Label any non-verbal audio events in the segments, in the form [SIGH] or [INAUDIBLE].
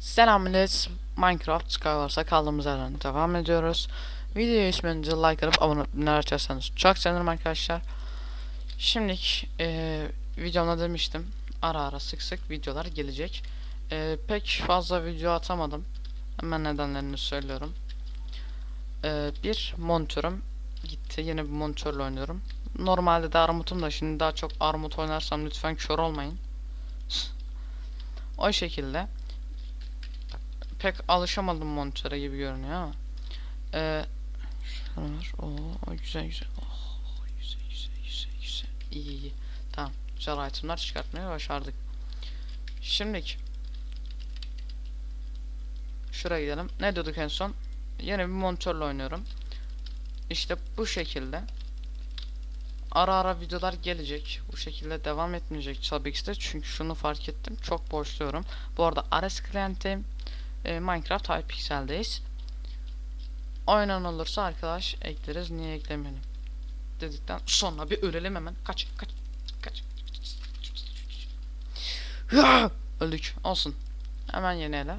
Selamünaleyküm. Minecraft Skywars'a kaldığımız yerden devam ediyoruz. Videoyu isminizi like atıp abone neler açarsanız çok sevinirim arkadaşlar. Şimdilik eee videomda demiştim. Ara ara sık sık videolar gelecek. Eee, pek fazla video atamadım. Hemen nedenlerini söylüyorum. Eee, bir monitörüm gitti. Yeni bir monitörle oynuyorum. Normalde de armutum da şimdi daha çok armut oynarsam lütfen kör olmayın. [LAUGHS] o şekilde pek alışamadım monitöre gibi görünüyor ama. Ee, şunu ver. Oo, güzel güzel. Oh, güzel güzel güzel güzel. İyi iyi. Tamam. Güzel itemler çıkartmayı başardık. Şimdilik şuraya gidelim. Ne diyorduk en son? Yeni bir monitörle oynuyorum. İşte bu şekilde. Ara ara videolar gelecek. Bu şekilde devam etmeyecek tabii ki de. Çünkü şunu fark ettim. Çok boşluyorum. Bu arada Ares Client'teyim e, Minecraft Hypixel'deyiz. Oynan olursa arkadaş ekleriz. Niye eklemeyelim? Dedikten sonra bir ölelim hemen. Kaç kaç kaç. Öldük. Olsun. Hemen yeni ele.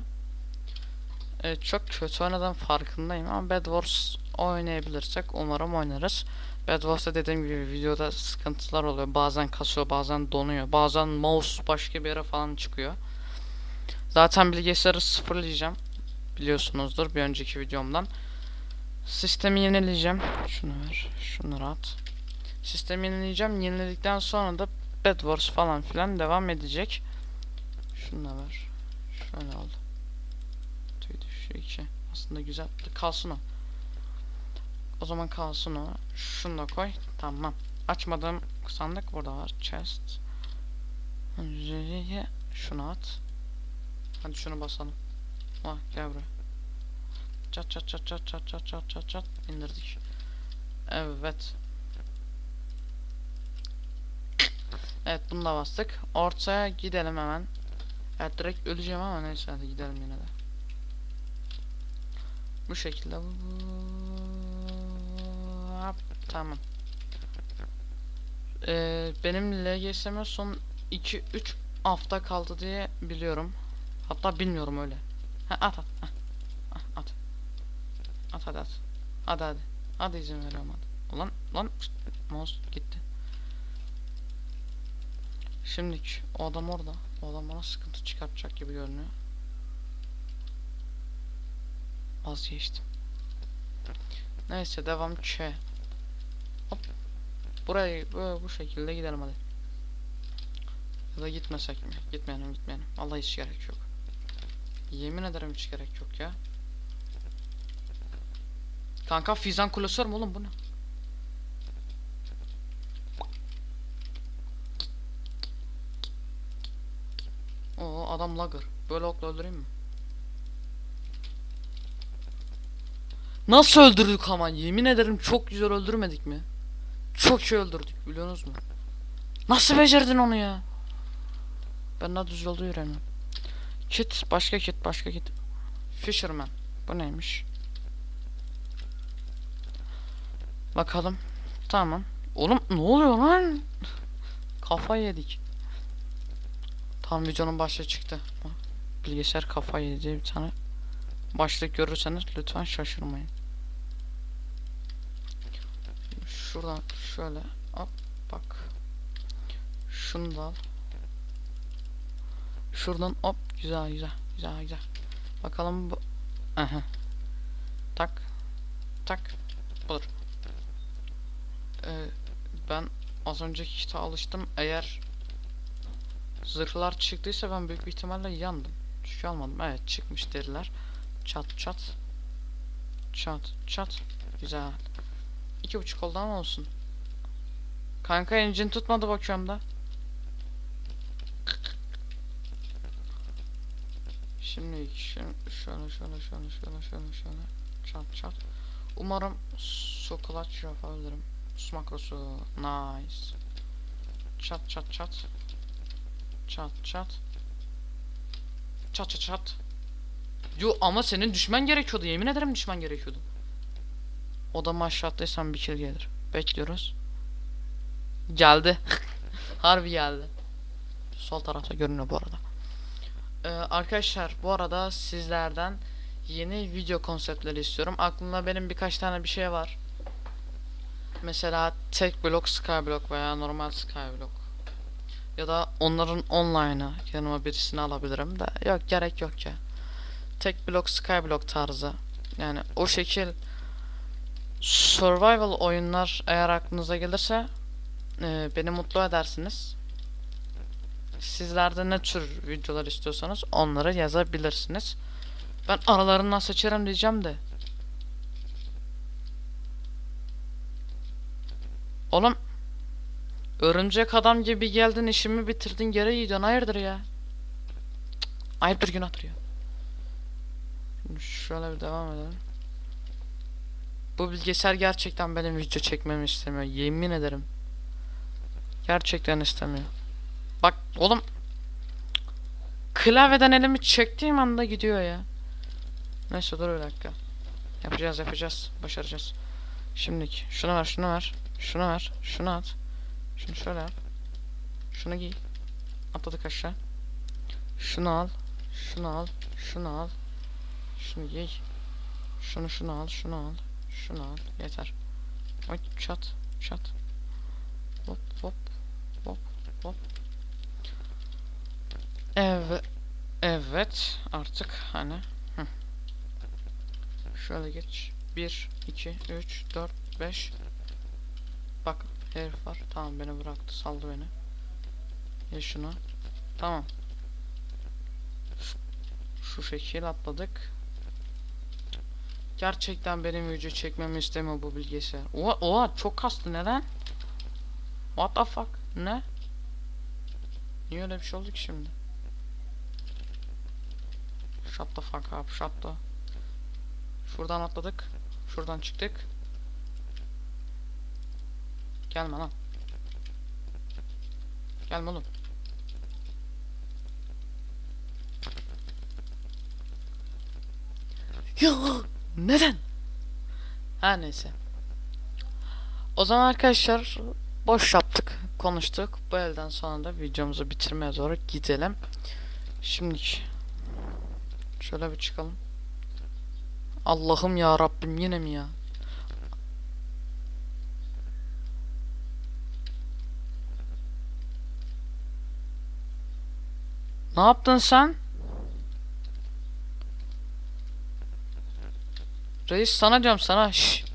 E, çok kötü oynadan farkındayım ama Bed Wars oynayabilirsek umarım oynarız. Bed Wars'ta dediğim gibi videoda sıkıntılar oluyor. Bazen kasıyor, bazen donuyor. Bazen mouse başka bir yere falan çıkıyor. Zaten bilgisayarı sıfırlayacağım. Biliyorsunuzdur bir önceki videomdan. Sistemi yenileyeceğim. Şunu ver. Şunları at. Sistemi yenileyeceğim. Yeniledikten sonra da Bed Wars falan filan devam edecek. Şunu da ver. Şöyle oldu. Tüydü şu iki. Aslında güzel. Kalsın o. O zaman kalsın o. Şunu da koy. Tamam. Açmadığım sandık burada var. Chest. Şunu at. Hadi şunu basalım. Ah gel buraya. Çat çat çat çat çat çat çat çat çat indirdik. Evet. Evet bunu da bastık. Ortaya gidelim hemen. Evet direkt öleceğim ama neyse hadi gidelim yine de. Bu şekilde. Hop, Tamam. Ee, benim LGS'me son 2-3 hafta kaldı diye biliyorum. Hatta bilmiyorum öyle. Ha, at at. Ha. Ha, at. At hadi at. Hadi hadi. Hadi izin veriyorum hadi. Ulan lan pst, mouse gitti. Şimdilik o adam orada. O adam bana sıkıntı çıkartacak gibi görünüyor. Vazgeçtim. Neyse devam Ç. Hop. Burayı böyle bu şekilde gidelim hadi. Ya da gitmesek mi? Gitmeyelim gitmeyelim. Vallahi hiç gerek yok. Yemin ederim hiç gerek yok ya. Kanka fizan klasör mü oğlum bu ne? Oo adam lagger. Böyle okla öldüreyim mi? Nasıl öldürdük ama yemin ederim çok güzel öldürmedik mi? Çok iyi öldürdük biliyorsunuz mu? Nasıl becerdin onu ya? Ben daha düz yolda yürüyorum. Kit, başka kit, başka kit. Fisherman. Bu neymiş? Bakalım. Tamam. Oğlum ne oluyor lan? Kafa yedik. Tam videonun başlığı çıktı. Bilgisayar kafa yedi bir tane başlık görürseniz lütfen şaşırmayın. Şuradan şöyle hop bak. Şunu da al. Şuradan hop güzel güzel güzel güzel. Bakalım bu. Aha. Tak. Tak. Olur. Ee, ben az önceki kite alıştım. Eğer zırhlar çıktıysa ben büyük bir ihtimalle yandım. Çünkü almadım. Evet çıkmış deriler. Çat çat. Çat çat. Güzel. İki buçuk oldu ama olsun. Kanka engine tutmadı bakıyorum da. Şimdi şimdi şöyle şöyle şöyle şöyle şöyle şöyle çat çat. Umarım clutch yapabilirim. Su makrosu nice. Çat çat çat. Çat çat. Çat çat çat. Yo ama senin düşmen gerekiyordu. Yemin ederim düşmen gerekiyordu. Odama aşağı atlaysam bir kill gelir. Bekliyoruz. Geldi. [LAUGHS] Harbi geldi. Sol tarafta görünüyor bu arada. Arkadaşlar bu arada sizlerden yeni video konseptleri istiyorum. Aklımda benim birkaç tane bir şey var. Mesela tek blok skyblock veya normal skyblock. Ya da onların online'ı yanıma birisini alabilirim de yok gerek yok ya. Tek blok skyblock tarzı. Yani o şekil survival oyunlar eğer aklınıza gelirse e, beni mutlu edersiniz. Sizlerde ne tür videolar istiyorsanız onları yazabilirsiniz. Ben aralarından seçerim diyeceğim de. Oğlum Örümcek adam gibi geldin işimi bitirdin geri gidiyorsun hayırdır ya? Cık, Ayıptır günahtır ya? Şöyle bir devam edelim. Bu bilgisayar gerçekten benim video çekmemi istemiyor. Yemin ederim. Gerçekten istemiyor Bak oğlum Klavyeden elimi çektiğim anda gidiyor ya. Neyse dur bir dakika. Yapacağız yapacağız. Başaracağız. Şimdiki şunu ver şunu ver. Şunu ver şunu at. Şunu şöyle yap. Şunu giy. Atladık aşağı. Şunu al Şunu al Şunu al. Şunu giy. Şunu şunu al şunu al Şunu al. Yeter. Oy çat çat. Hop hop hop hop Evet Evet artık hani hı. Şöyle geç. 1 2 3 4 5 Bak herif var. Tamam beni bıraktı. Saldı beni. Ye şunu. Tamam. Şu şekil atladık. Gerçekten benim video çekmemi istemiyor bu bilgisayar. Oha, oha çok kastı. Neden? What the fuck? Ne? Niye öyle bir şey oldu ki şimdi Shut the fuck up shut the Şuradan atladık Şuradan çıktık Gelme lan Gelme oğlum Ya neden? Her neyse. O zaman arkadaşlar boş yaptık, konuştuk. Bu elden sonra da videomuzu bitirmeye doğru gidelim. Şimdi şöyle bir çıkalım. Allah'ım ya Rabbim yine mi ya? Ne yaptın sen? Reis sana diyorum sana. Şş.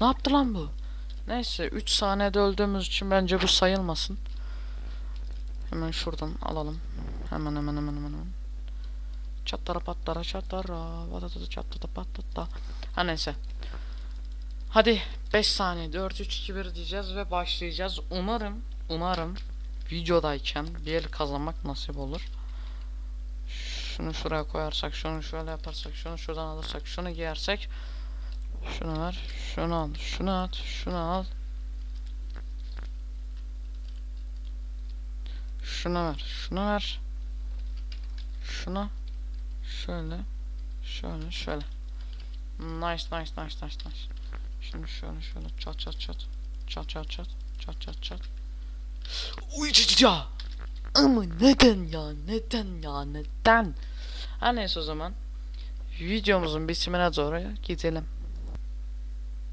Ne yaptı lan bu? Neyse 3 saniyede öldüğümüz için bence bu sayılmasın. Hemen şuradan alalım. Hemen hemen hemen hemen hemen. Çatlara patlara çatlara. Vatata çatata patata. Ha neyse. Hadi 5 saniye 4 3 2 1 diyeceğiz ve başlayacağız. Umarım umarım videodayken bir el kazanmak nasip olur. Şunu şuraya koyarsak, şunu şöyle yaparsak, şunu şuradan alırsak, şunu giyersek şunu ver, şunu al, şunu at, şunu al. Şunu ver, şunu ver. Şunu şöyle, şöyle, şöyle. Nice, nice, nice, nice, nice. Şimdi şöyle, şöyle çat çat çat. Çat çat çat. Çat çat çat. Uy ya. Ama neden ya? Neden ya? Neden? Her neyse o zaman videomuzun bitimine doğru gidelim.